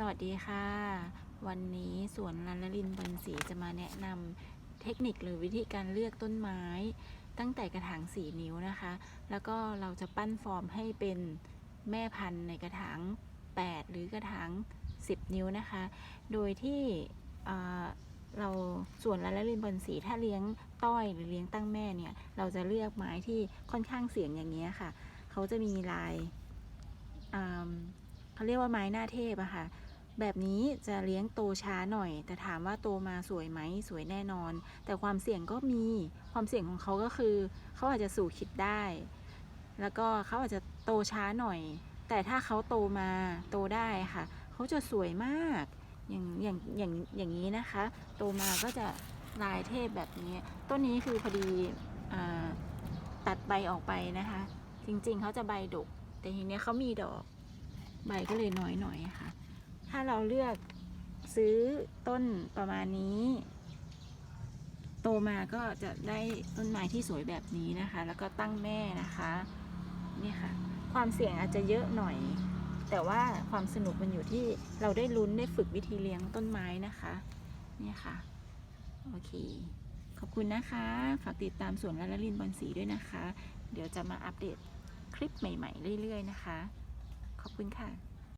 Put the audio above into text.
สวัสดีค่ะ วันนี้สวนลานลลินบอนสีจะมาแนะนำเทคนิคหรือวิธีการเลือกต้นไม้ ตั้งแต่กระถาง4นิ้วนะคะ แล้วก็เราจะปั้นฟอร์มให้เป็นแม่พันธุ์ในกระถาง 8 หรือกระถาง 10 นิ้วนะคะ โดยที่เราส่วนลานลลินบอนสีถ้าเลี้ยงต้อยหรือเลี้ยงตั้งแม่เนี่ย เราจะเลือกไม้ที่ค่อนข้างเสียงอย่างนี้ยค่ะ เขาจะมีลายเขาเรียกว่าไม้หน้าเทพอะค่ะ แบบนี้จะเลี้ยงโตช้าหน่อย แต่ถามว่าโตมาสวยไหมสวยแน่นอน แต่ความเสี่ยงก็มีความเสี่ยงของเขาก็คือ เขาอาจจะสู่คิดได้ แล้วก็เขาอาจจะโตช้าหน่อย แต่ถ้าเขาโตมาโตได้ค่ะ เขาจะสวยมากอย่างอย่างอย่างอย่างนี้นะคะ โตมาก็จะลายเทพแบบนี้ ต้นนี้คือพอดีอตัดใบออกไปนะคะ จริงๆเขาจะใบดก แต่ทีเนี้ยเขามีดอกใบก็เลยน้อยหน่อยค่ะ ถ้าเราเลือกซื้อต้นประมาณนี้ โตมาก็จะได้ต้นไม้ที่สวยแบบนี้นะคะ แล้วก็ตั้งแม่นะคะนี่ค่ะ ความเสี่ยงอาจจะเยอะหน่อย แต่ว่าความสนุกมันอยู่ที่เราได้ลุ้นได้ฝึกวิธีเลี้ยงต้นไม้นะคะเนี่ยค่ะโอเค ขอบคุณนะคะ ฝากติดตามสวนละละลินบอนสีด้วยนะคะ เดี๋ยวจะมาอัปเดตคลิปใหม่ ๆ เรื่อย ๆ นะคะ ขอบคุณค่ะ